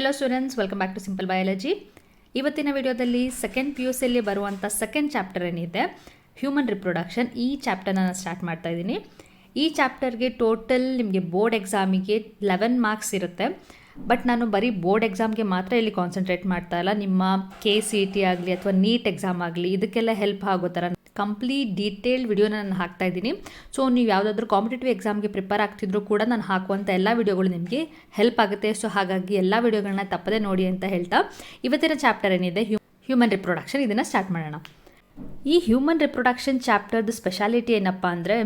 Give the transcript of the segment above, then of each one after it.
Hello students welcome back to simple biology ಇವತ್ತಿನ ವಿಡಿಯೋದಲ್ಲಿ second P U ಸಿಯಲ್ಲಿ ಬರುವಂಥ ಸೆಕೆಂಡ್ ಚಾಪ್ಟರ್ ಏನಿದೆ? ಹ್ಯೂಮನ್ ರಿಪ್ರೊಡಕ್ಷನ್ ಈ ಚಾಪ್ಟರ್ನ ನಾನು ಸ್ಟಾರ್ಟ್ ಮಾಡ್ತಾ ಇದ್ದೀನಿ. ಈ ಚಾಪ್ಟರ್ಗೆ ಟೋಟಲ್ ನಿಮಗೆ ಬೋರ್ಡ್ ಎಕ್ಸಾಮಿಗೆ ಲೆವೆನ್ ಮಾರ್ಕ್ಸ್ ಇರುತ್ತೆ. ಬಟ್ ನಾನು ಬರೀ ಬೋರ್ಡ್ ಎಕ್ಸಾಮ್ಗೆ ಮಾತ್ರ ಇಲ್ಲಿ ಕಾನ್ಸಂಟ್ರೇಟ್ ಮಾಡ್ತಾ ಇಲ್ಲ. ನಿಮ್ಮ ಕೆ ಸಿ ಇ ಟಿ ಆಗಲಿ ಅಥವಾ ನೀಟ್ ಎಕ್ಸಾಮ್ ಆಗಲಿ, ಇದಕ್ಕೆಲ್ಲ ಹೆಲ್ಪ್ ಆಗೋ ಥರ ಕಂಪ್ಲೀಟ್ ಡೀಟೇಲ್ಡ್ ವಿಡಿಯೋನ ನಾನು ಹಾಕ್ತಾ ಇದ್ದೀನಿ. ಸೊ ನೀವು ಯಾವುದಾದ್ರೂ ಕಾಂಪಿಟೇಟಿವ್ ಎಕ್ಸಾಮ್ಗೆ ಪ್ರಿಪೇರ್ ಆಗ್ತಿದ್ರು ಕೂಡ ನಾನು ಹಾಕುವಂಥ ಎಲ್ಲ ವಿಡಿಯೋಗಳು ನಿಮಗೆ ಹೆಲ್ಪ್ ಆಗುತ್ತೆ. ಸೊ ಹಾಗಾಗಿ ಎಲ್ಲ ವಿಡಿಯೋಗಳನ್ನ ತಪ್ಪದೆ ನೋಡಿ ಅಂತ ಹೇಳ್ತಾ, ಇವತ್ತಿನ ಚಾಪ್ಟರ್ ಏನಿದೆ? ಹ್ಯೂಮನ್ ರಿಪ್ರೊಡಕ್ಷನ್ ಇದನ್ನು ಸ್ಟಾರ್ಟ್ ಮಾಡೋಣ. ಈ ಹ್ಯೂಮನ್ ರಿಪ್ರೊಡಕ್ಷನ್ ಚಾಪ್ಟರ್ದು ಸ್ಪೆಷಾಲಿಟಿ ಏನಪ್ಪ ಅಂದರೆ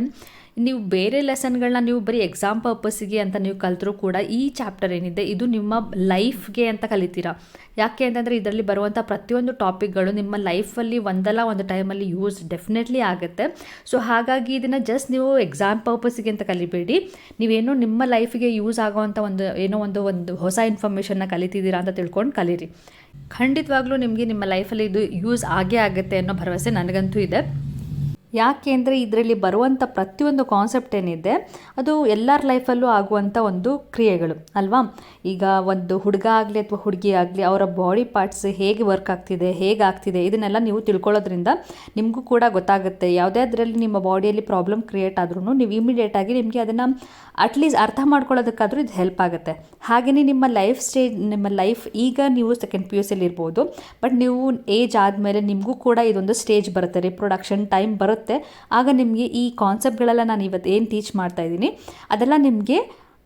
ನೀವು ಬೇರೆ ಲೆಸನ್ಗಳನ್ನ ನೀವು ಬರೀ ಎಕ್ಸಾಮ್ ಪರ್ಪಸ್ಸಿಗೆ ಅಂತ ನೀವು ಕಲಿತರೂ ಕೂಡ ಈ ಚಾಪ್ಟರ್ ಏನಿದೆ, ಇದು ನಿಮ್ಮ ಲೈಫ್ಗೆ ಅಂತ ಕಲಿತೀರಾ? ಯಾಕೆ ಅಂತಂದರೆ ಇದರಲ್ಲಿ ಬರುವಂಥ ಪ್ರತಿಯೊಂದು ಟಾಪಿಕ್ಗಳು ನಿಮ್ಮ ಲೈಫಲ್ಲಿ ಒಂದಲ್ಲ ಒಂದು ಟೈಮಲ್ಲಿ ಯೂಸ್ ಡೆಫಿನೆಟ್ಲಿ ಆಗುತ್ತೆ. ಸೊ ಹಾಗಾಗಿ ಇದನ್ನು ಜಸ್ಟ್ ನೀವು ಎಕ್ಸಾಮ್ ಪರ್ಪಸ್ಸಿಗೆ ಅಂತ ಕಲಿಬೇಡಿ. ನೀವೇನೋ ನಿಮ್ಮ ಲೈಫ್ಗೆ ಯೂಸ್ ಆಗೋವಂಥ ಒಂದು, ಏನೋ ಒಂದು ಒಂದು ಹೊಸ ಇನ್ಫಾರ್ಮೇಷನ್ನ ಕಲಿತಿದ್ದೀರಾ ಅಂತ ತಿಳ್ಕೊಂಡು ಕಲೀರಿ. ಖಂಡಿತವಾಗ್ಲೂ ನಿಮಗೆ ನಿಮ್ಮ ಲೈಫಲ್ಲಿ ಇದು ಯೂಸ್ ಆಗೇ ಆಗುತ್ತೆ ಅನ್ನೋ ಭರವಸೆ ನನಗಂತೂ ಇದೆ. ಯಾಕೆ ಅಂದರೆ ಇದರಲ್ಲಿ ಬರುವಂಥ ಪ್ರತಿಯೊಂದು ಕಾನ್ಸೆಪ್ಟ್ ಏನಿದೆ, ಅದು ಎಲ್ಲರ ಲೈಫಲ್ಲೂ ಆಗುವಂಥ ಒಂದು ಕ್ರಿಯೆಗಳು, ಅಲ್ವಾ? ಈಗ ಒಂದು ಹುಡುಗ ಆಗಲಿ ಅಥವಾ ಹುಡುಗಿ ಆಗಲಿ, ಅವರ ಬಾಡಿ ಪಾರ್ಟ್ಸ್ ಹೇಗೆ ವರ್ಕ್ ಆಗ್ತಿದೆ, ಹೇಗೆ ಆಗ್ತಿದೆ, ಇದನ್ನೆಲ್ಲ ನೀವು ತಿಳ್ಕೊಳ್ಳೋದ್ರಿಂದ ನಿಮಗೂ ಕೂಡ ಗೊತ್ತಾಗುತ್ತೆ. ಯಾವುದೇ ಅದರಲ್ಲಿ ನಿಮ್ಮ ಬಾಡಿಯಲ್ಲಿ ಪ್ರಾಬ್ಲಮ್ ಕ್ರಿಯೇಟ್ ಆದ್ರೂ ನೀವು ಇಮಿಡಿಯೇಟಾಗಿ ನಿಮಗೆ ಅದನ್ನು ಅಟ್ಲೀಸ್ಟ್ ಅರ್ಥ ಮಾಡ್ಕೊಳ್ಳೋದಕ್ಕಾದರೂ ಇದು ಹೆಲ್ಪ್ ಆಗುತ್ತೆ. ಹಾಗೆಯೇ ನಿಮ್ಮ ಲೈಫ್ ಸ್ಟೇಜ್ ನಿಮ್ಮ ಲೈಫ್ ಈಗ ನೀವು ಸೆಕೆಂಡ್ ಪಿ ಯು ಸಿಲಿ ಇರ್ಬೋದು ಬಟ್ ನೀವು ಏಜ್ ಆದಮೇಲೆ ನಿಮಗೂ ಕೂಡ ಇದೊಂದು ಸ್ಟೇಜ್ ಬರುತ್ತೆ ರಿಪ್ರೊಡಕ್ಷನ್ ಟೈಮ್ ಬರುತ್ತೆ. ಆಗ ನಿಮಗೆ ಈ ಕಾನ್ಸೆಪ್ಟ್ಗಳೆಲ್ಲ ನಾನು ಇವತ್ತು ಏನು ಟೀಚ್ ಮಾಡ್ತಾ ಇದ್ದೀನಿ, ಅದೆಲ್ಲ ನಿಮಗೆ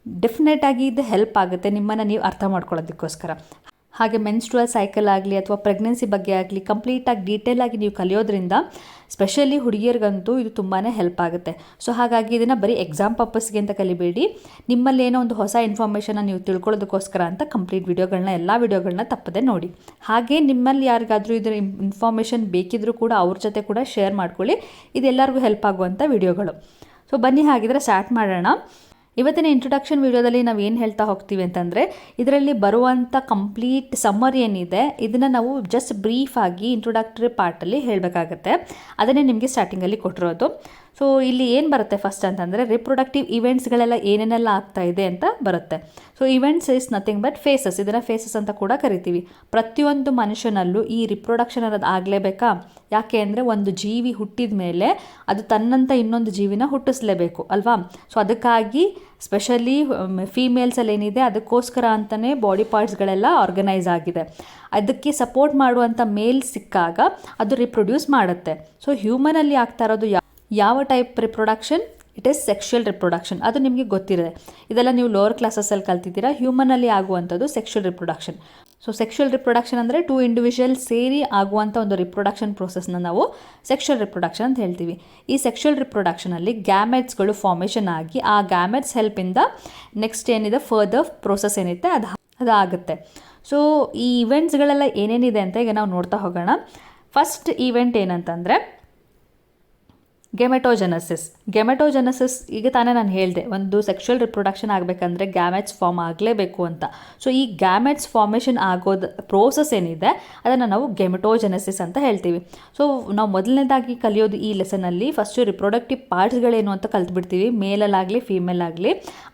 ಡೆಫಿನೆಟಾಗಿ ಇದು ಹೆಲ್ಪ್ ಆಗುತ್ತೆ. ನಿಮ್ಮನ್ನು ನೀವು ಅರ್ಥ ಮಾಡ್ಕೊಳ್ಳೋದಕ್ಕೋಸ್ಕರ. ಹಾಗೆ ಮೆನ್ಸ್ಟ್ರುವಲ್ ಸೈಕಲ್ ಆಗಲಿ ಅಥವಾ ಪ್ರೆಗ್ನೆನ್ಸಿ ಬಗ್ಗೆ ಆಗಲಿ ಕಂಪ್ಲೀಟಾಗಿ ಡೀಟೇಲಾಗಿ ನೀವು ಕಲಿಯೋದ್ರಿಂದ ಸ್ಪೆಷಲಿ ಹುಡುಗಿಯರಿಗಂತೂ ಇದು ತುಂಬಾ ಹೆಲ್ಪ್ ಆಗುತ್ತೆ. ಸೊ ಹಾಗಾಗಿ ಇದನ್ನು ಬರೀ ಎಕ್ಸಾಮ್ ಪರ್ಪಸ್ಗೆ ಅಂತ ಕಲಿಬೇಡಿ. ನಿಮ್ಮಲ್ಲಿ ಏನೋ ಒಂದು ಹೊಸ ಇನ್ಫಾರ್ಮೇಷನ್ನ ನೀವು ತಿಳ್ಕೊಳ್ಳೋದಕ್ಕೋಸ್ಕರ ಅಂತ ಕಂಪ್ಲೀಟ್ ವಿಡಿಯೋಗಳನ್ನ ಎಲ್ಲ ವಿಡಿಯೋಗಳನ್ನ ತಪ್ಪದೆ ನೋಡಿ. ಹಾಗೆ ನಿಮ್ಮಲ್ಲಿ ಯಾರಿಗಾದರೂ ಇದರ ಇನ್ಫಾರ್ಮೇಷನ್ ಬೇಕಿದ್ರೂ ಕೂಡ ಅವ್ರ ಜೊತೆ ಕೂಡ ಶೇರ್ ಮಾಡ್ಕೊಳ್ಳಿ. ಇದೆಲ್ಲರಿಗೂ ಹೆಲ್ಪ್ ಆಗುವಂಥ ವಿಡಿಯೋಗಳು ಸೊ ಬನ್ನಿ ಹಾಗಿದ್ರೆ ಸ್ಟಾರ್ಟ್ ಮಾಡೋಣ. ಇವತ್ತಿನ ಇಂಟ್ರೊಡಕ್ಷನ್ ವಿಡಿಯೋದಲ್ಲಿ ನಾವು ಏನು ಹೇಳ್ತಾ ಹೋಗ್ತೀವಿ ಅಂತಂದರೆ, ಇದರಲ್ಲಿ ಬರುವಂಥ ಕಂಪ್ಲೀಟ್ ಸಮ್ಮರ್ ಏನಿದೆ, ಇದನ್ನು ನಾವು ಜಸ್ಟ್ ಬ್ರೀಫಾಗಿ ಇಂಟ್ರೊಡಕ್ಟರಿ ಪಾರ್ಟಲ್ಲಿ ಹೇಳಬೇಕಾಗತ್ತೆ. ಅದನ್ನೇ ನಿಮಗೆ ಸ್ಟಾರ್ಟಿಂಗಲ್ಲಿ ಕೊಟ್ಟಿರೋದು. ಸೊ ಇಲ್ಲಿ ಏನು ಬರುತ್ತೆ ಫಸ್ಟ್ ಅಂತಂದರೆ ರಿಪ್ರೊಡಕ್ಟಿವ್ ಇವೆಂಟ್ಸ್ಗಳೆಲ್ಲ ಏನೇನೆಲ್ಲ ಆಗ್ತಾ ಇದೆ ಅಂತ ಬರುತ್ತೆ. So events is nothing but phases ಇದನ್ನು ಫೇಸಸ್ ಅಂತ ಕೂಡ ಕರಿತೀವಿ. ಪ್ರತಿಯೊಂದು ಮನುಷ್ಯನಲ್ಲೂ ಈ ರಿಪ್ರೊಡಕ್ಷನ್ ಅನ್ನೋದು ಆಗಲೇಬೇಕಾ? ಯಾಕೆ ಅಂದರೆ ಒಂದು ಜೀವಿ ಹುಟ್ಟಿದ ಮೇಲೆ ಅದು ತನ್ನಂಥ ಇನ್ನೊಂದು ಜೀವಿನ ಹುಟ್ಟಿಸ್ಲೇಬೇಕು, ಅಲ್ವಾ? ಸೊ ಅದಕ್ಕಾಗಿ ಸ್ಪೆಷಲಿ ಫೀಮೇಲ್ಸಲ್ಲಿ ಏನಿದೆ, ಅದಕ್ಕೋಸ್ಕರ ಅಂತಲೇ ಬಾಡಿ ಪಾರ್ಟ್ಸ್ಗಳೆಲ್ಲ ಆರ್ಗನೈಸ್ ಆಗಿದೆ. ಅದಕ್ಕೆ ಸಪೋರ್ಟ್ ಮಾಡುವಂಥ ಮೇಲ್ ಸಿಕ್ಕಾಗ ಅದು ರಿಪ್ರೊಡ್ಯೂಸ್ ಮಾಡುತ್ತೆ. ಸೊ ಹ್ಯೂಮನಲ್ಲಿ ಆಗ್ತಾ ಇರೋದು ಯಾವ type reproduction it is sexual reproduction ಅದು ನಿಮಗೆ ಗೊತ್ತಿರದೆ. ಇದೆಲ್ಲ ನೀವು ಲೋವರ್ ಕ್ಲಾಸಸ್ಸಲ್ಲಿ ಕಲ್ತಿದ್ದೀರಾ. ಹ್ಯೂಮನಲ್ಲಿ ಆಗುವಂಥದ್ದು sexual reproduction so sexual reproduction ಅಂದರೆ ಟೂ ಇಂಡಿವಿಜುವಲ್ ಸೇರಿ ಆಗುವಂಥ ಒಂದು ರಿಪ್ರೊಡಕ್ಷನ್ ಪ್ರೋಸೆಸ್ನ ನಾವು ಸೆಕ್ಷುಯಲ್ ರಿಪ್ರೊಡಕ್ಷನ್ ಅಂತ ಹೇಳ್ತೀವಿ. ಈ ಸೆಕ್ಷುಯಲ್ ರಿಪ್ರೊಡಕ್ಷನಲ್ಲಿ ಗ್ಯಾಮೆಟ್ಸ್ಗಳು ಫಾರ್ಮೇಷನ್ ಆಗಿ ಆ ಗ್ಯಾಮೆಟ್ಸ್ ಹೆಲ್ಪಿಂದ ನೆಕ್ಸ್ಟ್ ಏನಿದೆ? ಫರ್ದರ್ ಪ್ರೋಸೆಸ್ ಏನಿದೆ ಅದು, ಅದಾಗುತ್ತೆ. ಸೊ ಈ ಇವೆಂಟ್ಸ್ಗಳೆಲ್ಲ ಏನೇನಿದೆ ಅಂತ ಈಗ ನಾವು ನೋಡ್ತಾ ಹೋಗೋಣ. ಫಸ್ಟ್ ಈವೆಂಟ್ ಏನಂತಂದರೆ ಗೆಮೆಟೋಜೆನಸಿಸ್ ಗೆಮೆಟೋಜೆನಸಿಸ್ ಈಗ ತಾನೇ ನಾನು ಹೇಳಿದೆ, ಒಂದು ಸೆಕ್ಷುವಲ್ ರಿಪ್ರೊಡಕ್ಷನ್ ಆಗಬೇಕಂದ್ರೆ ಗ್ಯಾಮೆಟ್ಸ್ ಫಾರ್ಮ್ ಆಗಲೇಬೇಕು ಅಂತ. ಸೊ ಈ ಗ್ಯಾಮೆಟ್ಸ್ ಫಾರ್ಮೇಷನ್ ಆಗೋದು ಪ್ರೋಸೆಸ್ ಏನಿದೆ, ಅದನ್ನು ನಾವು ಗೆಮೆಟೋಜೆನಸಿಸ್ ಅಂತ ಹೇಳ್ತೀವಿ. ಸೊ ನಾವು ಮೊದಲನೇದಾಗಿ ಕಲಿಯೋದು ಈ ಲೆಸನಲ್ಲಿ ಫಸ್ಟು ರಿಪ್ರೊಡಕ್ಟಿವ್ ಪಾರ್ಟ್ಸ್ಗಳೇನು ಅಂತ ಕಲ್ತ್ಬಿಡ್ತೀವಿ ಮೇಲಲ್ಲಾಗಲಿ ಫೀಮೇಲ್ ಆಗಲಿ.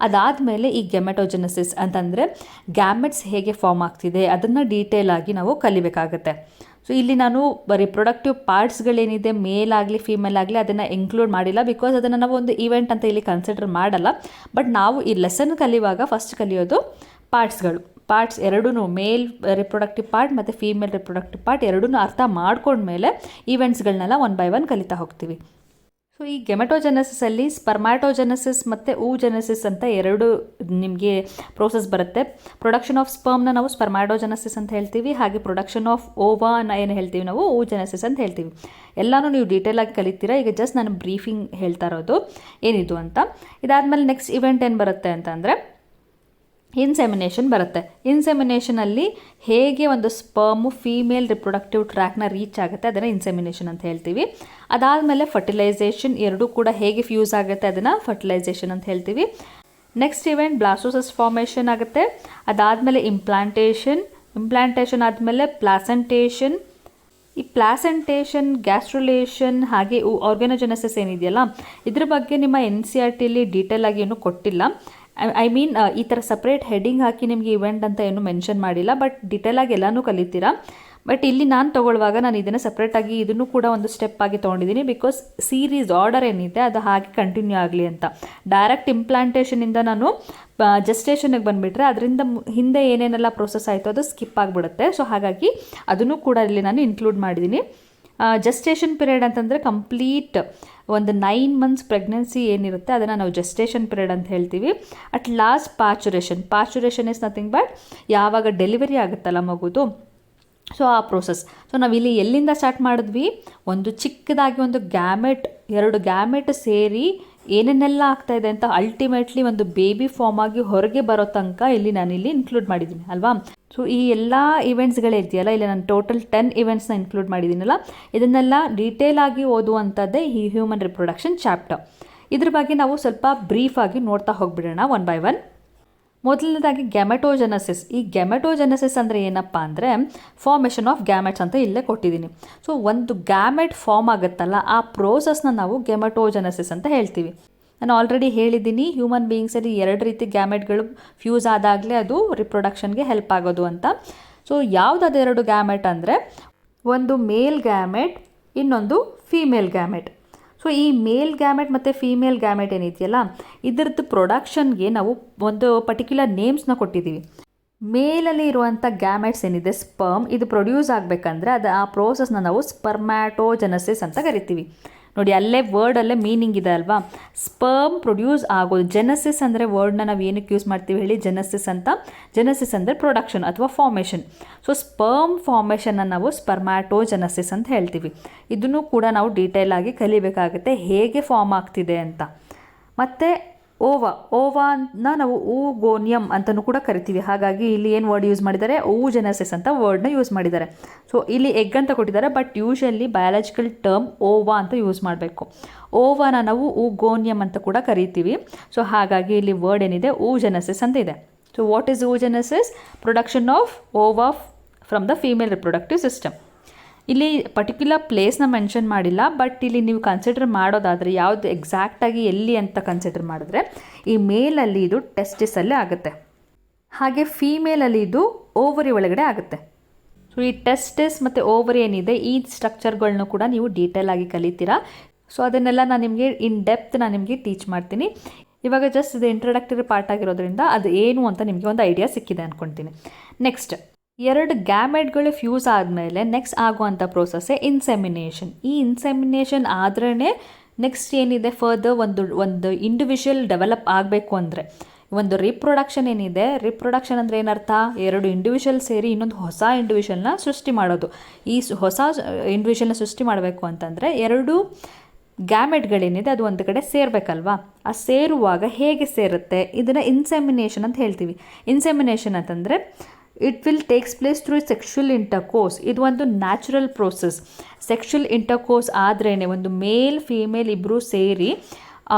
ಅದಾದಮೇಲೆ ಈ ಗೆಮೆಟೋಜೆನಸಿಸ್ ಅಂತಂದರೆ ಗ್ಯಾಮೆಟ್ಸ್ ಹೇಗೆ ಫಾರ್ಮ್ ಆಗ್ತಿದೆ, ಅದನ್ನು ಡೀಟೇಲ್ ಆಗಿ ನಾವು ಕಲಿಬೇಕಾಗತ್ತೆ. ಸೊ ಇಲ್ಲಿ ನಾನು ರಿಪ್ರೊಡಕ್ಟಿವ್ ಪಾರ್ಟ್ಸ್ಗಳೇನಿದೆ ಮೇಲ್ ಆಗಲಿ ಫೀಮೇಲ್ ಆಗಲಿ ಅದನ್ನು ಇನ್ಕ್ಲೂಡ್ ಮಾಡಿಲ್ಲ ಬಿಕಾಸ್ ಅದನ್ನು ನಾವು ಒಂದು ಈವೆಂಟ್ ಅಂತ ಇಲ್ಲಿ ಕನ್ಸಿಡರ್ ಮಾಡಲ್ಲ. ಬಟ್ ನಾವು ಈ ಲೆಸನ್ ಕಲಿಯುವಾಗ ಫಸ್ಟ್ ಕಲಿಯೋದು ಪಾರ್ಟ್ಸ್ಗಳು ಪಾರ್ಟ್ಸ್ ಎರಡೂ ಮೇಲ್ ರಿಪ್ರೊಡಕ್ಟಿವ್ ಪಾರ್ಟ್ ಮತ್ತು ಫೀಮೇಲ್ ರಿಪ್ರೊಡಕ್ಟಿವ್ ಪಾರ್ಟ್ ಎರಡೂ ಅರ್ಥ ಮಾಡ್ಕೊಂಡ್ಮೇಲೆ ಈವೆಂಟ್ಸ್ಗಳನ್ನೆಲ್ಲ ಒನ್ ಬೈ ಒನ್ ಕಲಿತಾ ಹೋಗ್ತೀವಿ. ಸೊ ಈ ಗೆಮೆಟೋಜೆನಸಿಸಲ್ಲಿ ಸ್ಪರ್ಮ್ಯಾಟೋಜೆನಸಿಸ್ ಮತ್ತು ಊಜೆನಸಿಸ್ ಅಂತ ಎರಡು ನಿಮಗೆ ಪ್ರೋಸೆಸ್ ಬರುತ್ತೆ. ಪ್ರೊಡಕ್ಷನ್ ಆಫ್ ಸ್ಪರ್ಮ್ನ ನಾವು ಸ್ಪರ್ಮ್ಯಾಟೋಜೆನಸಿಸ್ ಅಂತ ಹೇಳ್ತೀವಿ. ಹಾಗೆ ಪ್ರೊಡಕ್ಷನ್ ಆಫ್ ಓವಾನ ಏನು ಹೇಳ್ತೀವಿ ನಾವು? ಊಜೆನಸಿಸ್ ಅಂತ ಹೇಳ್ತೀವಿ. ಎಲ್ಲನೂ ನೀವು ಡೀಟೇಲಾಗಿ ಕಲಿತೀರಾ? ಈಗ ಜಸ್ಟ್ ನಾನು ಬ್ರೀಫಿಂಗ್ ಹೇಳ್ತಾ ಇರೋದು. ಏನಿದು ಅಂತ? ಇದಾದಮೇಲೆ ನೆಕ್ಸ್ಟ್ ಇವೆಂಟ್ ಏನು ಬರುತ್ತೆ ಅಂತಂದರೆ ಇನ್ಸೆಮಿನೇಷನ್ ಬರುತ್ತೆ. ಇನ್ಸೆಮಿನೇಷನಲ್ಲಿ ಹೇಗೆ ಒಂದು ಸ್ಪರ್ಮು ಫೀಮೇಲ್ ರಿಪ್ರೊಡಕ್ಟಿವ್ ಟ್ರ್ಯಾಕ್ನ ರೀಚ್ ಆಗುತ್ತೆ ಅದನ್ನು ಇನ್ಸೆಮಿನೇಷನ್ ಅಂತ ಹೇಳ್ತೀವಿ. ಅದಾದಮೇಲೆ ಫರ್ಟಿಲೈಸೇಷನ್ ಎರಡೂ ಕೂಡ ಹೇಗೆ ಫ್ಯೂಸ್ ಆಗುತ್ತೆ ಅದನ್ನು ಫರ್ಟಿಲೈಸೇಷನ್ ಅಂತ ಹೇಳ್ತೀವಿ. ನೆಕ್ಸ್ಟ್ ಇವೆಂಟ್ ಬ್ಲಾಸೋಸಸ್ ಫಾರ್ಮೇಷನ್ ಆಗುತ್ತೆ. ಅದಾದಮೇಲೆ ಇಂಪ್ಲಾಂಟೇಷನ್ ಇಂಪ್ಲಾಂಟೇಷನ್ ಆದಮೇಲೆ ಪ್ಲಾಸೆಂಟೇಷನ್ ಈ ಪ್ಲಾಸೆಂಟೇಷನ್ ಗ್ಯಾಸ್ಟ್ರುಲೇಷನ್ ಹಾಗೆ ಆರ್ಗನೋಜೆನಸಿಸ್ ಏನಿದೆಯಲ್ಲ, ಇದ್ರ ಬಗ್ಗೆ ನಿಮ್ಮ ಎನ್ ಸಿ ಆರ್ ಟಿಲಿ ಡೀಟೇಲ್ ಆಗಿ ಏನೂ ಕೊಟ್ಟಿಲ್ಲ. ಐ ಮೀನ್ ಈ ಥರ ಸಪ್ರೇಟ್ ಹೆಡ್ಡಿಂಗ್ ಹಾಕಿ ನಿಮಗೆ ಇವೆಂಟ್ ಅಂತ ಏನು ಮೆನ್ಷನ್ ಮಾಡಿಲ್ಲ ಬಟ್ ಡಿಟೇಲಾಗಿ ಎಲ್ಲನೂ ಕಲಿತೀರಾ? ಬಟ್ ಇಲ್ಲಿ ನಾನು ತೊಗೊಳ್ಳುವಾಗ ನಾನು ಇದನ್ನು ಸಪ್ರೇಟಾಗಿ ಇದನ್ನು ಕೂಡ ಒಂದು ಸ್ಟೆಪ್ ಆಗಿ ತೊಗೊಂಡಿದ್ದೀನಿ ಬಿಕಾಸ್ ಸೀರೀಸ್ ಆರ್ಡರ್ ಏನಿದೆ ಅದು ಹಾಗೆ ಕಂಟಿನ್ಯೂ ಆಗಲಿ ಅಂತ. ಡೈರೆಕ್ಟ್ ಇಂಪ್ಲಾಂಟೇಷನಿಂದ ನಾನು ಜಸ್ಟೇಷನಿಗೆ ಬಂದುಬಿಟ್ರೆ ಅದರಿಂದ ಹಿಂದೆ ಏನೇನೆಲ್ಲ ಪ್ರೊಸೆಸ್ ಆಯಿತು ಅದು ಸ್ಕಿಪ್ ಆಗಿಬಿಡುತ್ತೆ. ಸೊ ಹಾಗಾಗಿ ಅದನ್ನು ಕೂಡ ಇಲ್ಲಿ ನಾನು ಇನ್ಕ್ಲೂಡ್ ಮಾಡಿದ್ದೀನಿ ಜಸ್ಟೇಷನ್ ಪಿರಿಯಡ್ ಅಂತಂದರೆ ಕಂಪ್ಲೀಟ್ ಒಂದು ನೈನ್ ಮಂತ್ಸ್ ಪ್ರೆಗ್ನೆನ್ಸಿ ಏನಿರುತ್ತೆ, ಅದನ್ನು ನಾವು ಜಸ್ಟೇಷನ್ ಪಿರಿಯಡ್ ಅಂತ ಹೇಳ್ತೀವಿ. At last parturition parturition is nothing but ಯಾವಾಗ ಡೆಲಿವರಿ ಆಗುತ್ತಲ್ಲ ಮಗುದು. ಸೊ ಆ ಪ್ರೋಸೆಸ್ ಸೊ ನಾವಿಲ್ಲಿ ಎಲ್ಲಿಂದ ಸ್ಟಾರ್ಟ್ ಮಾಡಿದ್ವಿ? ಒಂದು ಚಿಕ್ಕದಾಗಿ ಒಂದು ಗ್ಯಾಮೆಟ್ ಎರಡು ಗ್ಯಾಮೆಟ್ ಸೇರಿ ಏನೇನೆಲ್ಲ ಆಗ್ತಾ ಇದೆ ಅಂತ ಅಲ್ಟಿಮೇಟ್ಲಿ ಒಂದು ಬೇಬಿ ಫಾರ್ಮ್ ಆಗಿ ಹೊರಗೆ ಬರೋ ತನಕ ಇಲ್ಲಿ ನಾನಿಲ್ಲಿ ಇನ್ಕ್ಲೂಡ್ ಮಾಡಿದ್ದೀನಿ, ಅಲ್ವಾ? ಸೊ ಈ ಎಲ್ಲ ಇವೆಂಟ್ಸ್ಗಳಿದೆಯಲ್ಲ ಇಲ್ಲಿ ನಾನು ಟೋಟಲ್ ಟೆನ್ ಇವೆಂಟ್ಸ್ನ ಇನ್ಕ್ಲೂಡ್ ಮಾಡಿದ್ದೀನಲ್ಲ, ಇದನ್ನೆಲ್ಲ ಡೀಟೇಲ್ ಆಗಿ ಓದುವಂಥದ್ದೇ ಈ ಹ್ಯೂಮನ್ ರಿಪ್ರೊಡಕ್ಷನ್ ಚಾಪ್ಟರ್ ಇದ್ರ ಬಗ್ಗೆ ನಾವು ಸ್ವಲ್ಪ ಬ್ರೀಫಾಗಿ ನೋಡ್ತಾ ಹೋಗ್ಬಿಡೋಣ ಒನ್ ಬೈ ಒನ್ ಮೊದಲನೇದಾಗಿ ಗ್ಯಾಮೆಟೋಜೆನಸಿಸ್ ಈ ಗ್ಯಾಮೆಟೋಜೆನಸಿಸ್ ಅಂದರೆ ಏನಪ್ಪ ಅಂದರೆ ಫಾರ್ಮೇಷನ್ ಆಫ್ ಗ್ಯಾಮೆಟ್ಸ್ ಅಂತ ಇಲ್ಲೇ ಕೊಟ್ಟಿದ್ದೀನಿ. ಸೊ ಒಂದು ಗ್ಯಾಮೆಟ್ ಫಾರ್ಮ್ ಆಗುತ್ತಲ್ಲ, ಆ ಪ್ರೋಸೆಸ್ನ ನಾವು ಗ್ಯಾಮೆಟೋಜೆನಸಿಸ್ ಅಂತ ಹೇಳ್ತೀವಿ. ನಾನು ಆಲ್ರೆಡಿ ಹೇಳಿದ್ದೀನಿ ಹ್ಯೂಮನ್ ಬೀಯಿಂಗ್ಸಲ್ಲಿ ಎರಡು ರೀತಿ ಗ್ಯಾಮೆಟ್ಗಳು ಫ್ಯೂಸ್ ಆದಾಗಲೇ ಅದು ರಿಪ್ರೊಡಕ್ಷನ್ಗೆ ಹೆಲ್ಪ್ ಆಗೋದು ಅಂತ. ಸೊ ಯಾವುದದೆರಡು ಗ್ಯಾಮೆಟ್ ಅಂದರೆ ಒಂದು ಮೇಲ್ ಗ್ಯಾಮೆಟ್ ಇನ್ನೊಂದು ಫೀಮೇಲ್ ಗ್ಯಾಮೆಟ್ ಸೊ ಈ ಮೇಲ್ ಗ್ಯಾಮೆಟ್ ಮತ್ತು ಫೀಮೇಲ್ ಗ್ಯಾಮೆಟ್ ಏನಿದೆಯಲ್ಲ, ಇದರದ್ದು ಪ್ರೊಡಕ್ಷನ್ಗೆ ನಾವು ಒಂದು ಪರ್ಟಿಕ್ಯುಲರ್ ನೇಮ್ಸ್ನ ಕೊಟ್ಟಿದ್ದೀವಿ. ಮೇಲಲ್ಲಿ ಇರುವಂಥ ಗ್ಯಾಮೆಟ್ಸ್ ಏನಿದೆ ಸ್ಪರ್ಮ್ ಇದು ಪ್ರೊಡ್ಯೂಸ್ ಆಗಬೇಕಂದ್ರೆ ಅದು ಆ ಪ್ರೋಸೆಸ್ನ ನಾವು ಸ್ಪರ್ಮ್ಯಾಟೋಜೆನಸಿಸ್ ಅಂತ ಕರಿತೀವಿ. ನೋಡಿ, ಅಲ್ಲೇ ವರ್ಡಲ್ಲೇ ಮೀನಿಂಗ್ ಇದೆ ಅಲ್ವಾ? ಸ್ಪರ್ಮ್ ಪ್ರೊಡ್ಯೂಸ್ ಆಗೋದು ಜೆನಸಿಸ್ ಅಂದರೆ ವರ್ಡ್ನ ನಾವು ಏನಕ್ಕೆ ಯೂಸ್ ಮಾಡ್ತೀವಿ ಹೇಳಿ? ಜೆನಸಿಸ್ ಅಂತ ಜೆನಸಿಸ್ ಅಂದರೆ ಪ್ರೊಡಕ್ಷನ್ ಅಥವಾ ಫಾರ್ಮೇಷನ್ ಸೊ ಸ್ಪರ್ಮ್ ಫಾರ್ಮೇಷನ್ನ ನಾವು ಸ್ಪರ್ಮ್ಯಾಟೋಜೆನಸಿಸ್ ಅಂತ ಹೇಳ್ತೀವಿ. ಇದನ್ನು ಕೂಡ ನಾವು ಡೀಟೇಲ್ ಆಗಿ ಕಲಿಬೇಕಾಗುತ್ತೆ, ಹೇಗೆ ಫಾರ್ಮ್ ಆಗ್ತಿದೆ ಅಂತ. ಮತ್ತು ಓವಾ ಓವಾನ ನಾವು ಊಗೋನಿಯಮ್ ಅಂತಲೂ ಕೂಡ ಕರಿತೀವಿ. ಹಾಗಾಗಿ ಇಲ್ಲಿ ಏನು ವರ್ಡ್ ಯೂಸ್ ಮಾಡಿದ್ದಾರೆ? ಓ ಜೆನಸಿಸ್ ಅಂತ ವರ್ಡ್ನ ಯೂಸ್ ಮಾಡಿದ್ದಾರೆ. ಸೊ ಇಲ್ಲಿ ಎಗ್ ಅಂತ ಕೊಟ್ಟಿದ್ದಾರೆ but usually biological term ova ಅಂತ ಯೂಸ್ ಮಾಡಬೇಕು. ಓವಾನ ನಾವು ಊಗೋನಿಯಮ್ ಅಂತ ಕೂಡ ಕರಿತೀವಿ. ಸೊ ಹಾಗಾಗಿ ಇಲ್ಲಿ ವರ್ಡ್ ಏನಿದೆ? ಊ ಜೆನಸಿಸ್ ಅಂತ ಇದೆ so what is oogenesis production of ova from the female reproductive system ಇಲ್ಲಿ ಪರ್ಟಿಕ್ಯುಲರ್ ಪ್ಲೇಸ್ನ ಮೆನ್ಷನ್ ಮಾಡಿಲ್ಲ ಬಟ್ ಇಲ್ಲಿ ನೀವು ಕನ್ಸಿಡರ್ ಮಾಡೋದಾದರೆ ಯಾವುದು ಎಕ್ಸಾಕ್ಟಾಗಿ ಎಲ್ಲಿ ಅಂತ ಕನ್ಸಿಡರ್ ಮಾಡಿದ್ರೆ, ಈ ಮೇಲಲ್ಲಿ ಇದು ಟೆಸ್ಟಿಸಲ್ಲೇ ಆಗುತ್ತೆ. ಹಾಗೆ ಫೀಮೇಲಲ್ಲಿ ಇದು ಓವರಿ ಒಳಗಡೆ ಆಗುತ್ತೆ. ಸೊ ಈ ಟೆಸ್ಟಿಸ್ ಮತ್ತು ಓವರಿ ಏನಿದೆ, ಈ ಸ್ಟ್ರಕ್ಚರ್ಗಳನ್ನೂ ಕೂಡ ನೀವು ಡೀಟೇಲ್ ಆಗಿ ಕಲಿತೀರಾ. ಸೊ ಅದನ್ನೆಲ್ಲ ನಾನು ನಿಮಗೆ ಇನ್ ಡೆಪ್ತ್ ನಾನು ನಿಮಗೆ ಟೀಚ್ ಮಾಡ್ತೀನಿ. ಇವಾಗ ಜಸ್ಟ್ ಇದು ಇಂಟ್ರಡಕ್ಟರಿ ಪಾರ್ಟ್ ಆಗಿರೋದ್ರಿಂದ ಅದು ಏನು ಅಂತ ನಿಮಗೆ ಒಂದು ಐಡಿಯಾ ಸಿಕ್ಕಿದೆ ಅಂದ್ಕೊಳ್ತೀನಿ ನೆಕ್ಸ್ಟ್ ಎರಡು ಗ್ಯಾಮೆಟ್ಗಳು ಫ್ಯೂಸ್ ಆದಮೇಲೆ ನೆಕ್ಸ್ಟ್ ಆಗುವಂಥ ಪ್ರೋಸೆಸ್ಸೇ ಇನ್ಸೆಮಿನೇಷನ್ ಈ ಇನ್ಸೆಮಿನೇಷನ್ ಆದ್ರೇ ನೆಕ್ಸ್ಟ್ ಏನಿದೆ? ಫರ್ದರ್ ಒಂದು ಒಂದು ಇಂಡಿವಿಜುವಲ್ ಡೆವಲಪ್ ಆಗಬೇಕು ಅಂದರೆ. ಒಂದು ರಿಪ್ರೊಡಕ್ಷನ್ ಏನಿದೆ? ರಿಪ್ರೊಡಕ್ಷನ್ ಅಂದರೆ ಏನರ್ಥ? ಎರಡು ಇಂಡಿವಿಜುವಲ್ ಸೇರಿ ಇನ್ನೊಂದು ಹೊಸ ಇಂಡಿವಿಜುವಲ್ನ ಸೃಷ್ಟಿ ಮಾಡೋದು. ಈ ಹೊಸ ಇಂಡಿವಿಜುವಲ್ನ ಸೃಷ್ಟಿ ಮಾಡಬೇಕು ಅಂತಂದರೆ ಎರಡು ಗ್ಯಾಮೆಟ್ಗಳೇನಿದೆ ಅದು ಒಂದು ಕಡೆ ಸೇರಬೇಕಲ್ವಾ? ಆ ಸೇರುವಾಗ ಹೇಗೆ ಸೇರುತ್ತೆ? ಇದನ್ನು ಇನ್ಸೆಮಿನೇಷನ್ ಅಂತ ಹೇಳ್ತೀವಿ. ಇನ್ಸೆಮಿನೇಷನ್ ಅಂತಂದರೆ it will takes place through sexual intercourse ಇದು ಒಂದು ನ್ಯಾಚುರಲ್ ಪ್ರೋಸೆಸ್ ಸೆಕ್ಷುವಲ್ ಇಂಟರ್ಕೋರ್ಸ್ ಆದ್ರೇ ಒಂದು ಮೇಲ್ ಫೀಮೇಲ್ ಇಬ್ಬರೂ ಸೇರಿ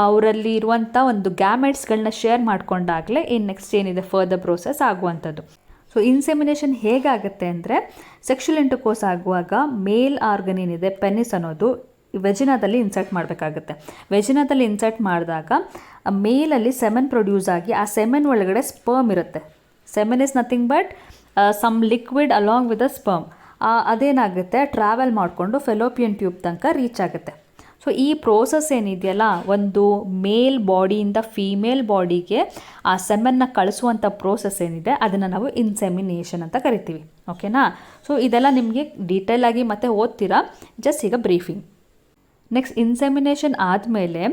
ಅವರಲ್ಲಿ ಇರುವಂಥ ಒಂದು ಗ್ಯಾಮೆಟ್ಸ್ಗಳನ್ನ ಶೇರ್ ಮಾಡ್ಕೊಂಡಾಗಲೇ ಇನ್ ನೆಕ್ಸ್ಟ್ ಏನಿದೆ ಫರ್ದರ್ ಪ್ರೋಸೆಸ್ ಆಗುವಂಥದ್ದು. ಸೊ ಇನ್ಸೆಮಿನೇಷನ್ ಹೇಗಾಗುತ್ತೆ ಅಂದರೆ ಸೆಕ್ಷುವಲ್ ಇಂಟರ್ಕೋರ್ಸ್ ಆಗುವಾಗ ಮೇಲ್ ಆರ್ಗನ್ ಏನಿದೆ ಪೆನಿಸ್ ಅನ್ನೋದು ವೆಜಿನಾದಲ್ಲಿ ಇನ್ಸರ್ಟ್ ಮಾಡಬೇಕಾಗುತ್ತೆ. ವೆಜಿನಾದಲ್ಲಿ ಇನ್ಸರ್ಟ್ ಮಾಡಿದಾಗ ಮೇಲಲ್ಲಿ ಸೆಮೆನ್ ಪ್ರೊಡ್ಯೂಸ್ ಆಗಿ, ಆ ಸೆಮೆನ್ ಒಳಗಡೆ ಸ್ಪರ್ಮ್ ಇರುತ್ತೆ. Semen is nothing but some liquid along with a sperm ಅದೇನಾಗುತ್ತೆ? ಟ್ರಾವೆಲ್ ಮಾಡಿಕೊಂಡು ಫೆಲೋಪಿಯನ್ ಟ್ಯೂಬ್ ತನಕ ರೀಚ್ ಆಗುತ್ತೆ. ಸೊ ಈ ಪ್ರೋಸೆಸ್ ಏನಿದೆಯಲ್ಲ, ಒಂದು ಮೇಲ್ ಬಾಡಿಯಿಂದ ಫೀಮೇಲ್ ಬಾಡಿಗೆ ಆ ಸೆಮನ್ನ ಕಳಿಸುವಂಥ ಪ್ರೋಸೆಸ್ ಏನಿದೆ, ಅದನ್ನು ನಾವು ಇನ್ಸೆಮಿನೇಷನ್ ಅಂತ ಕರಿತೀವಿ. ಓಕೆನಾ ಸೊ ಇದೆಲ್ಲ ನಿಮಗೆ ಡೀಟೇಲಾಗಿ ಮತ್ತೆ ಓದ್ತೀರಾ? ಜಸ್ಟ್ ಈಗ ಬ್ರೀಫಿಂಗ್ ನೆಕ್ಸ್ಟ್ ಇನ್ಸೆಮಿನೇಷನ್ ಆದಮೇಲೆ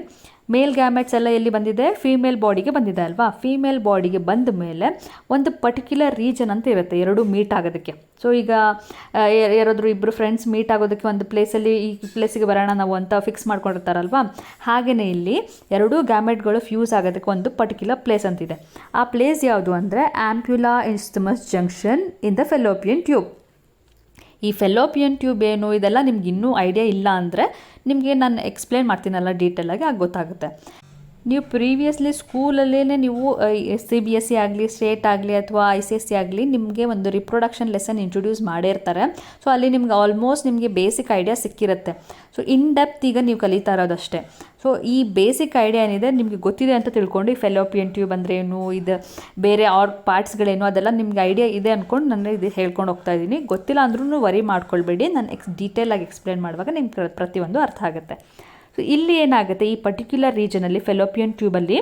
ಮೇಲ್ ಗ್ಯಾಮೆಟ್ಸ್ ಎಲ್ಲ ಎಲ್ಲಿ ಬಂದಿದೆ? ಫೀಮೇಲ್ ಬಾಡಿಗೆ ಬಂದಿದೆ ಅಲ್ವಾ? ಫೀಮೇಲ್ ಬಾಡಿಗೆ ಬಂದ ಮೇಲೆ ಒಂದು ಪರ್ಟಿಕ್ಯುಲರ್ ರೀಜನ್ ಅಂತ ಇರುತ್ತೆ, ಎರಡು ಮೀಟ್ ಆಗೋದಕ್ಕೆ. ಸೊ ಈಗ ಯಾರಾದರೂ ಇಬ್ಬರು ಫ್ರೆಂಡ್ಸ್ ಮೀಟ್ ಆಗೋದಕ್ಕೆ ಒಂದು ಪ್ಲೇಸಲ್ಲಿ ಈ ಪ್ಲೇಸಿಗೆ ಬರೋಣ ನಾವು ಅಂತ ಫಿಕ್ಸ್ ಮಾಡ್ಕೊಂಡಿರ್ತಾರಲ್ವಾ? ಹಾಗೆಯೇ ಇಲ್ಲಿ ಎರಡೂ ಗ್ಯಾಮೆಟ್ಗಳು ಫ್ಯೂಸ್ ಆಗೋದಕ್ಕೆ ಒಂದು ಪರ್ಟಿಕ್ಯುಲರ್ ಪ್ಲೇಸ್ ಅಂತಿದೆ. ಆ ಪ್ಲೇಸ್ ಯಾವುದು ಅಂದರೆ ampulla isthmus junction in the fallopian tube ಈ ಫೆಲೋಪಿಯನ್ ಟ್ಯೂಬ್ ಏನು ಇದೆಲ್ಲ ನಿಮ್ಗೆ ಇನ್ನೂ ಐಡಿಯಾ ಇಲ್ಲ ಅಂದರೆ ನಿಮಗೆ ನಾನು ಎಕ್ಸ್ಪ್ಲೇನ್ ಮಾಡ್ತೀನಲ್ಲ ಡೀಟೇಲಾಗಿ ಆಗ ಗೊತ್ತಾಗುತ್ತೆ. ನೀವು ಪ್ರೀವಿಯಸ್ಲಿ ಸ್ಕೂಲಲ್ಲೇ ನೀವು ಸಿ ಬಿ ಎಸ್ ಸಿ ಆಗಲಿ ಸ್ಟೇಟ್ ಆಗಲಿ ಅಥವಾ ಐ ಸಿ ಎಸ್ ಸಿ ಆಗಲಿ ನಿಮಗೆ ಒಂದು ರಿಪ್ರೊಡಕ್ಷನ್ ಲೆಸನ್ ಇಂಟ್ರೊಡ್ಯೂಸ್ ಮಾಡಿರ್ತಾರೆ. ಸೊ ಅಲ್ಲಿ ನಿಮ್ಗೆ ಆಲ್ಮೋಸ್ಟ್ ನಿಮಗೆ ಬೇಸಿಕ್ ಐಡಿಯಾ ಸಿಕ್ಕಿರುತ್ತೆ. ಸೊ ಇನ್ ಡೆಪ್ತ್ ಈಗ ನೀವು ಕಲಿತಾ ಇರೋದಷ್ಟೇ. ಸೊ ಈ ಬೇಸಿಕ್ ಐಡಿಯಾ ಏನಿದೆ ನಿಮಗೆ ಗೊತ್ತಿದೆ ಅಂತ ತಿಳ್ಕೊಂಡು ಈ ಫೆಲೋಪಿಯನ್ ಟ್ಯೂಬ್ ಅಂದರೆ ಏನು, ಇದು ಬೇರೆ ಆರ್ ಪಾರ್ಟ್ಸ್ಗಳೇನು ಅದೆಲ್ಲ ನಿಮ್ಗೆ ಐಡಿಯಾ ಇದೆ ಅಂದ್ಕೊಂಡು ನಾನು ಇದು ಹೇಳ್ಕೊಂಡು ಹೋಗ್ತಾ ಇದ್ದೀನಿ. ಗೊತ್ತಿಲ್ಲ ಅಂದ್ರೂ ವರಿ ಮಾಡ್ಕೊಳ್ಬೇಡಿ. ನಾನು ಎಕ್ಸ್ ಡೀಟೇಲಾಗಿ ಎಕ್ಸ್ಪ್ಲೇನ್ ಮಾಡುವಾಗ ನಿಮ್ಗೆ ಪ್ರತಿಯೊಂದು ಅರ್ಥ ಆಗುತ್ತೆ. ಸೊ ಇಲ್ಲಿ ಏನಾಗುತ್ತೆ? ಈ ಪರ್ಟಿಕ್ಯುಲರ್ ರೀಜನಲ್ಲಿ ಫೆಲೋಪಿಯನ್ ಟ್ಯೂಬಲ್ಲಿ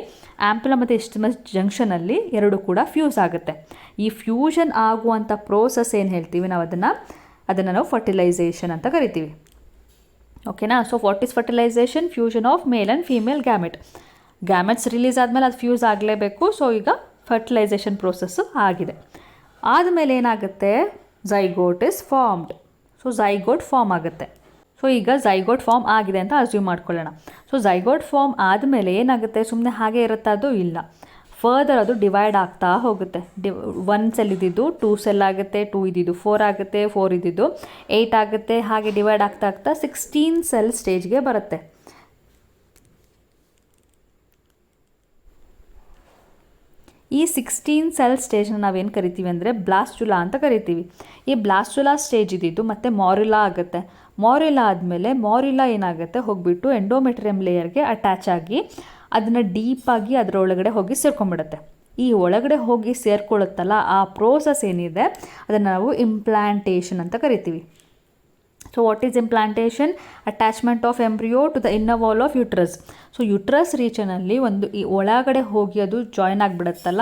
ಆ್ಯಂಪಲ ಮತ್ತು ಎಸ್ಟಿಮಸ್ ಜಂಕ್ಷನಲ್ಲಿ ಎರಡು ಕೂಡ ಫ್ಯೂಸ್ ಆಗುತ್ತೆ. ಈ ಫ್ಯೂಷನ್ ಆಗುವಂಥ ಪ್ರೋಸೆಸ್ ಏನು ಹೇಳ್ತೀವಿ? ನಾವು ಅದನ್ನು ಅದನ್ನು ನಾವು ಫರ್ಟಿಲೈಸೇಷನ್ ಅಂತ ಕರಿತೀವಿ. ಓಕೆನಾ so what is fertilisation fusion of male and female gamete gametes release ಆದಮೇಲೆ ಅದು ಫ್ಯೂಸ್ ಆಗಲೇಬೇಕು. ಸೊ ಈಗ ಫರ್ಟಿಲೈಸೇಷನ್ ಪ್ರೋಸೆಸ್ಸು ಆಗಿದೆ. ಆದಮೇಲೆ ಏನಾಗುತ್ತೆ? Zygote is formed so zygote form ಆಗುತ್ತೆ. ಸೊ ಈಗ ಝೈಗೋಟ್ ಫಾರ್ಮ್ ಆಗಿದೆ ಅಂತ ಅಸ್ಯೂಮ್ ಮಾಡ್ಕೊಳ್ಳೋಣ. ಸೊ ಝೈಗೋಟ್ ಫಾರ್ಮ್ ಆದಮೇಲೆ ಏನಾಗುತ್ತೆ? ಸುಮ್ಮನೆ ಹಾಗೆ ಇರುತ್ತೆ ಅದು? ಇಲ್ಲ. ಫರ್ದರ್ ಅದು ಡಿವೈಡ್ ಆಗ್ತಾ ಹೋಗುತ್ತೆ. ಡಿ ಒನ್ ಸೆಲ್ ಇದ್ದಿದ್ದು ಟೂ ಸೆಲ್ ಆಗುತ್ತೆ ಟೂ ಇದ್ದಿದ್ದು ಫೋರ್ ಆಗುತ್ತೆ ಫೋರ್ ಇದ್ದಿದ್ದು ಏಯ್ಟ್ ಆಗುತ್ತೆ. ಹಾಗೆ ಡಿವೈಡ್ ಆಗ್ತಾ ಆಗ್ತಾ ಸಿಕ್ಸ್ಟೀನ್ ಸೆಲ್ ಸ್ಟೇಜ್ಗೆ ಬರುತ್ತೆ. ಈ ಸಿಕ್ಸ್ಟೀನ್ ಸೆಲ್ ಸ್ಟೇಜ್ನ ನಾವೇನು ಕರಿತೀವಿ ಅಂದರೆ ಬ್ಲಾಸ್ಟುಲಾ ಅಂತ ಕರಿತೀವಿ. ಈ ಬ್ಲಾಸ್ಟುಲಾ ಸ್ಟೇಜ್ ಇದ್ದಿದ್ದು ಮತ್ತು ಮಾರ್ಯುಲಾ ಆಗುತ್ತೆ. ಮಾರಿಲಾ ಆದಮೇಲೆ ಮಾರಿಲಾ ಏನಾಗುತ್ತೆ? ಹೋಗಿಬಿಟ್ಟು ಎಂಡೋಮೆಟ್ರಿಯಮ್ ಲೇಯರ್ಗೆ ಅಟ್ಯಾಚ್ ಆಗಿ ಅದನ್ನು ಡೀಪಾಗಿ ಅದರ ಒಳಗಡೆ ಹೋಗಿ ಸೇರ್ಕೊಂಡ್ಬಿಡುತ್ತೆ. ಈ ಒಳಗಡೆ ಹೋಗಿ ಸೇರ್ಕೊಳ್ಳುತ್ತಲ್ಲ, ಆ ಪ್ರೋಸೆಸ್ ಏನಿದೆ? ಅದನ್ನು ನಾವು ಇಂಪ್ಲಾಂಟೇಷನ್ ಅಂತ ಕರಿತೀವಿ. So what is implantation? Attachment of embryo to the inner wall of uterus so uterus ರೀಚನಲ್ಲಿ ಒಂದು ಈ ಒಳಗಡೆ ಹೋಗಿ ಅದು ಜಾಯ್ನ್ ಆಗಿಬಿಡುತ್ತಲ್ಲ?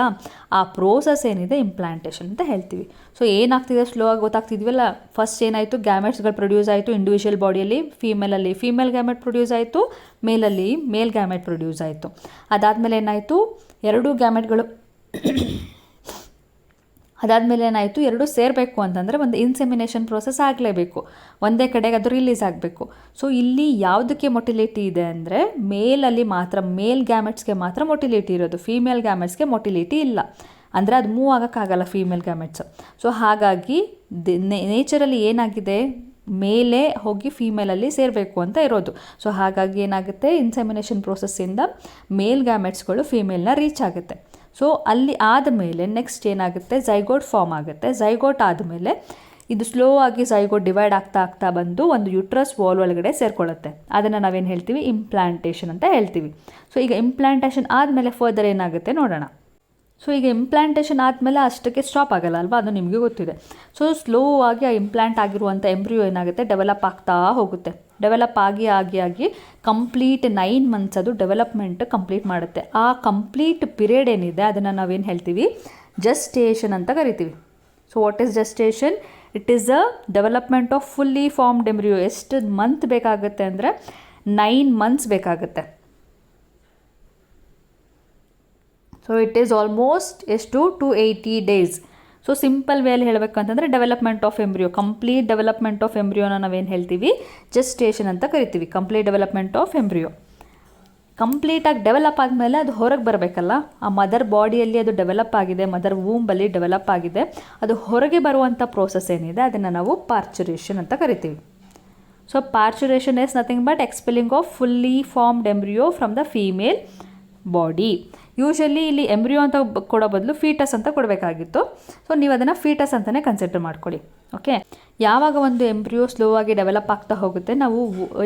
ಆ ಪ್ರೋಸೆಸ್ ಏನಿದೆ? ಇಂಪ್ಲಾಂಟೇಷನ್ ಅಂತ ಹೇಳ್ತೀವಿ. ಸೊ ಏನಾಗ್ತಿದೆ? ಸ್ಲೋ ಆಗಿ ಗೊತ್ತಾಗ್ತಿದ್ವಲ್ಲ? ಫಸ್ಟ್ ಏನಾಯಿತು? ಗ್ಯಾಮೆಟ್ಸ್ಗಳು ಪ್ರೊಡ್ಯೂಸ್ ಆಯಿತು ಇಂಡಿವಿಜುವಲ್ ಬಾಡಿಯಲ್ಲಿ ಫೀಮೇಲಲ್ಲಿ ಫೀಮೇಲ್ ಗ್ಯಾಮೆಟ್ ಪ್ರೊಡ್ಯೂಸ್ ಆಯಿತು ಮೇಲಲ್ಲಿ ಮೇಲ್ ಗ್ಯಾಮೆಟ್ ಪ್ರೊಡ್ಯೂಸ್ ಆಯಿತು. ಅದಾದಮೇಲೆ ಏನಾಯಿತು? ಎರಡೂ ಗ್ಯಾಮೆಟ್ಗಳು ಅದಾದಮೇಲೆ ಏನಾಯಿತು? ಎರಡು ಸೇರಬೇಕು ಅಂತಂದರೆ ಒಂದು ಇನ್ಸೆಮಿನೇಷನ್ ಪ್ರೋಸೆಸ್ ಆಗಲೇಬೇಕು. ಒಂದೇ ಕಡೆಗೆ ಅದು ರಿಲೀಸ್ ಆಗಬೇಕು. ಸೊ ಇಲ್ಲಿ ಯಾವುದಕ್ಕೆ ಮೊಟಿಲಿಟಿ ಇದೆ ಅಂದರೆ ಮೇಲಲ್ಲಿ ಮಾತ್ರ ಮೇಲ್ ಗ್ಯಾಮೆಟ್ಸ್ಗೆ ಮಾತ್ರ ಮೊಟಿಲಿಟಿ ಇರೋದು. ಫೀಮೇಲ್ ಗ್ಯಾಮೆಟ್ಸ್ಗೆ ಮೊಟಿಲಿಟಿ ಇಲ್ಲ. ಅಂದರೆ ಅದು ಮೂವ್ ಆಗೋಕ್ಕಾಗಲ್ಲ ಫೀಮೇಲ್ ಗ್ಯಾಮೆಟ್ಸ್ ಸೊ ಹಾಗಾಗಿ ನೇಚರಲ್ಲಿ ಏನಾಗಿದೆ? ಮೇಲೆ ಹೋಗಿ ಫೀಮೇಲಲ್ಲಿ ಸೇರಬೇಕು ಅಂತ ಇರೋದು. ಸೊ ಹಾಗಾಗಿ ಏನಾಗುತ್ತೆ? ಇನ್ಸೆಮಿನೇಷನ್ ಪ್ರೋಸೆಸ್ಸಿಂದ ಮೇಲ್ ಗ್ಯಾಮೆಟ್ಸ್ಗಳು ಫೀಮೇಲ್ನ ರೀಚ್ ಆಗುತ್ತೆ. ಸೊ ಅಲ್ಲಿ ಆದಮೇಲೆ ನೆಕ್ಸ್ಟ್ ಏನಾಗುತ್ತೆ? ಝೈಗೋಟ್ ಫಾರ್ಮ್ ಆಗುತ್ತೆ. ಝೈಗೋಟ್ ಆದಮೇಲೆ ಇದು ಸ್ಲೋ ಆಗಿ ಝೈಗೋಟ್ ಡಿವೈಡ್ ಆಗ್ತಾ ಆಗ್ತಾ ಬಂದು ಒಂದು ಯುಟ್ರಸ್ ವಾಲ್ ಒಳಗಡೆ ಸೇರ್ಕೊಳ್ಳುತ್ತೆ. ಅದನ್ನು ನಾವೇನು ಹೇಳ್ತೀವಿ? ಇಂಪ್ಲಾಂಟೇಷನ್ ಅಂತ ಹೇಳ್ತೀವಿ. ಸೊ ಈಗ ಇಂಪ್ಲಾಂಟೇಷನ್ ಆದಮೇಲೆ ಫರ್ದರ್ ಏನಾಗುತ್ತೆ ನೋಡೋಣ. ಸೊ ಈಗ ಇಂಪ್ಲಾಂಟೇಷನ್ ಆದಮೇಲೆ ಅಷ್ಟಕ್ಕೆ ಸ್ಟಾಪ್ ಆಗಲ್ಲ ಅಲ್ವಾ? ಅದು ನಿಮಗೆ ಗೊತ್ತಿದೆ. ಸೊ ಸ್ಲೋ ಆಗಿ ಆ ಇಂಪ್ಲಾಂಟ್ ಆಗಿರುವಂಥ ಎಂಬ್ರಿಯೋ ಏನಾಗುತ್ತೆ? ಡೆವಲಪ್ ಆಗ್ತಾ ಹೋಗುತ್ತೆ. ಡೆವಲಪ್ ಆಗಿ ಆಗಿ ಆಗಿ ಕಂಪ್ಲೀಟ್ ನೈನ್ ಮಂತ್ಸ್ ಅದು ಡೆವಲಪ್ಮೆಂಟ್ ಕಂಪ್ಲೀಟ್ ಮಾಡುತ್ತೆ. ಆ ಕಂಪ್ಲೀಟ್ ಪಿರಿಯಡ್ ಏನಿದೆ, ಅದನ್ನು ನಾವೇನು ಹೇಳ್ತೀವಿ? ಜಸ್ಟೇಷನ್ ಅಂತ ಕರಿತೀವಿ. So what is gestation it is a development of fully formed embryo ಎಷ್ಟು ಮಂತ್ ಬೇಕಾಗುತ್ತೆ ಅಂದರೆ? ನೈನ್ ಮಂತ್ಸ್ ಬೇಕಾಗುತ್ತೆ. ಸೊ ಇಟ್ ಈಸ್ ಆಲ್ಮೋಸ್ಟ್ ಎಷ್ಟು two eighty days so simple ವೇಲಿ ಹೇಳಬೇಕಂತಂದರೆ development of embryo complete development of ಎಂಬ್ರಿಯೋನ ನಾವೇನು ಹೇಳ್ತೀವಿ gestation ಅಂತ ಕರಿತೀವಿ complete development of embryo ಕಂಪ್ಲೀಟಾಗಿ ಡೆವಲಪ್ ಆದಮೇಲೆ ಅದು ಹೊರಗೆ ಬರಬೇಕಲ್ಲ ಆ ಮದರ್ ಬಾಡಿಯಲ್ಲಿ ಅದು ಡೆವಲಪ್ ಆಗಿದೆ ಮದರ್ ವೂಂಬಲ್ಲಿ ಡೆವಲಪ್ ಆಗಿದೆ ಅದು ಹೊರಗೆ ಬರುವಂಥ ಪ್ರೋಸೆಸ್ ಏನಿದೆ ಅದನ್ನು ನಾವು ಪಾರ್ಚುರೇಷನ್ ಅಂತ ಕರಿತೀವಿ so parturition is nothing but expelling of fully formed embryo from the female body usually ಇಲ್ಲಿ ಎಂಬ್ರಿಯೋ ಅಂತ ಕೊಡೋ ಬದಲು ಫೀಟಸ್ ಅಂತ ಕೊಡಬೇಕಾಗಿತ್ತು. ಸೊ ನೀವು ಅದನ್ನು ಫೀಟಸ್ ಅಂತಲೇ ಕನ್ಸಿಡರ್ ಮಾಡ್ಕೊಳ್ಳಿ. ಓಕೆ ಯಾವಾಗ ಒಂದು ಎಂಬ್ರಿಯೋ ಸ್ಲೋ ಆಗಿ ಡೆವಲಪ್ ಆಗ್ತಾ ಹೋಗುತ್ತೆ, ನಾವು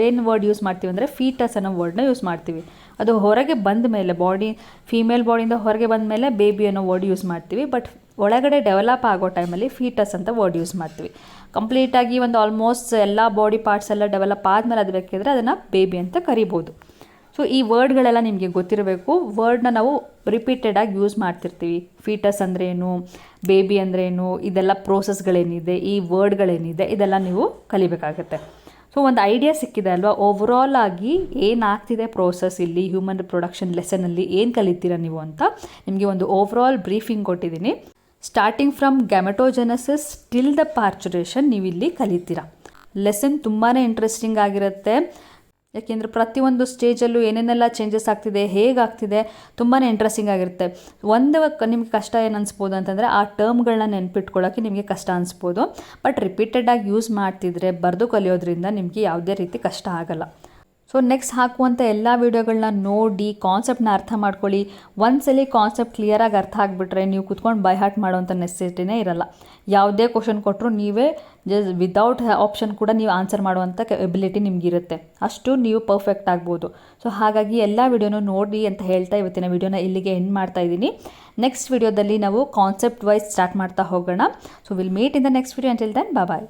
ಏನು ವರ್ಡ್ ಯೂಸ್ ಮಾಡ್ತೀವಿ ಅಂದರೆ ಫೀಟಸ್ ಅನ್ನೋ ವರ್ಡ್ನ ಯೂಸ್ ಮಾಡ್ತೀವಿ. ಅದು ಹೊರಗೆ ಬಂದ ಮೇಲೆ ಬಾಡಿ ಫೀಮೇಲ್ ಬಾಡಿಯಿಂದ ಹೊರಗೆ ಬಂದ ಮೇಲೆ ಬೇಬಿ ಅನ್ನೋ ವರ್ಡ್ ಯೂಸ್ ಮಾಡ್ತೀವಿ. ಬಟ್ ಒಳಗಡೆ ಡೆವಲಪ್ ಆಗೋ ಟೈಮಲ್ಲಿ ಫೀಟಸ್ ಅಂತ ವರ್ಡ್ ಯೂಸ್ ಮಾಡ್ತೀವಿ. ಕಂಪ್ಲೀಟಾಗಿ ಒಂದು ಆಲ್ಮೋಸ್ಟ್ ಎಲ್ಲ ಬಾಡಿ ಪಾರ್ಟ್ಸ್ ಎಲ್ಲ ಡೆವಲಪ್ ಆದಮೇಲೆ ಅದು ಬೇಕಿದ್ರೆ ಅದನ್ನು ಬೇಬಿ ಅಂತ ಕರಿಬೋದು. ಸೊ ಈ ವರ್ಡ್ಗಳೆಲ್ಲ ನಿಮಗೆ ಗೊತ್ತಿರಬೇಕು. ವರ್ಡ್ನ ನಾವು ರಿಪೀಟೆಡಾಗಿ ಯೂಸ್ ಮಾಡ್ತಿರ್ತೀವಿ. ಫೀಟಸ್ ಅಂದ್ರೇನು ಬೇಬಿ ಅಂದ್ರೇನು, ಇದೆಲ್ಲ ಪ್ರೋಸೆಸ್ಗಳೇನಿದೆ ಈ ವರ್ಡ್ಗಳೇನಿದೆ ಇದೆಲ್ಲ ನೀವು ಕಲಿಬೇಕಾಗತ್ತೆ. ಸೊ ಒಂದು ಐಡಿಯಾ ಸಿಕ್ಕಿದೆ ಅಲ್ವಾ? ಓವರಾಲ್ ಆಗಿ ಏನಾಗ್ತಿದೆ ಪ್ರೋಸೆಸ್ ಇಲ್ಲಿ ಹ್ಯೂಮನ್ ಪ್ರೊಡಕ್ಷನ್ ಲೆಸನಲ್ಲಿ ಏನು ಕಲಿತೀರಾ ನೀವು ಅಂತ ನಿಮಗೆ ಒಂದು ಓವರಾಲ್ ಬ್ರೀಫಿಂಗ್ ಕೊಟ್ಟಿದ್ದೀನಿ. Starting from gametogenesis till the parturition ನೀವು ಇಲ್ಲಿ ಕಲಿತೀರಾ. ಲೆಸನ್ ತುಂಬಾ ಇಂಟ್ರೆಸ್ಟಿಂಗ್ ಆಗಿರುತ್ತೆ. ಯಾಕೆಂದರೆ ಪ್ರತಿಯೊಂದು ಸ್ಟೇಜಲ್ಲೂ ಏನೇನೆಲ್ಲ ಚೇಂಜಸ್ ಆಗ್ತಿದೆ ಹೇಗಾಗ್ತಿದೆ ತುಂಬಾ ಇಂಟ್ರೆಸ್ಟಿಂಗ್ ಆಗಿರುತ್ತೆ. ಒಂದು ನಿಮಗೆ ಕಷ್ಟ ಏನು ಅನಿಸ್ಬೋದು ಅಂತಂದರೆ ಆ ಟರ್ಮ್ಗಳನ್ನ ನೆನ್ಪಿಟ್ಕೊಳ್ಳೋಕ್ಕೆ ನಿಮಗೆ ಕಷ್ಟ ಅನಿಸ್ಬೋದು. ಬಟ್ ರಿಪೀಟೆಡಾಗಿ ಯೂಸ್ ಮಾಡ್ತಿದ್ರೆ ಬರೆದು ಕಲಿಯೋದ್ರಿಂದ ನಿಮಗೆ ಯಾವುದೇ ರೀತಿ ಕಷ್ಟ ಆಗಲ್ಲ. ಸೊ ನೆಕ್ಸ್ಟ್ ಹಾಕುವಂಥ ಎಲ್ಲ ವೀಡಿಯೋಗಳನ್ನ ನೋಡಿ ಕಾನ್ಸೆಪ್ಟ್ನ ಅರ್ಥ ಮಾಡ್ಕೊಳ್ಳಿ. ಒಂದ್ಸಲಿ ಕಾನ್ಸೆಪ್ಟ್ ಕ್ಲಿಯರಾಗಿ ಅರ್ಥ ಆಗಿಬಿಟ್ರೆ ನೀವು ಕುತ್ಕೊಂಡು ಬೈ ಹಾರ್ಟ್ ಮಾಡೋವಂಥ ನೆಸೆಸಿಟಿನೇ ಇರಲ್ಲ. ಯಾವುದೇ ಕ್ವಶನ್ ಕೊಟ್ಟರು ನೀವೇ ಜಸ್ಟ್ ವಿದೌಟ್ ಆಪ್ಷನ್ ಕೂಡ ನೀವು ಆನ್ಸರ್ ಮಾಡುವಂಥ ಎಬಿಲಿಟಿ ನಿಮಗಿರುತ್ತೆ. ಅಷ್ಟು ನೀವು ಪರ್ಫೆಕ್ಟ್ ಆಗ್ಬೋದು. ಸೊ ಹಾಗಾಗಿ ಎಲ್ಲ ವೀಡಿಯೋನೂ ನೋಡಿ ಅಂತ ಹೇಳ್ತಾ ಇವತ್ತಿನ ವಿಡಿಯೋನ ಇಲ್ಲಿಗೆ ಎಂಡ್ ಮಾಡ್ತಾ ಇದ್ದೀನಿ. ನೆಕ್ಸ್ಟ್ ವಿಡಿಯೋದಲ್ಲಿ ನಾವು ಕಾನ್ಸೆಪ್ಟ್ ವೈಸ್ ಸ್ಟಾರ್ಟ್ ಮಾಡ್ತಾ ಹೋಗೋಣ. So will meet in the next video until then bye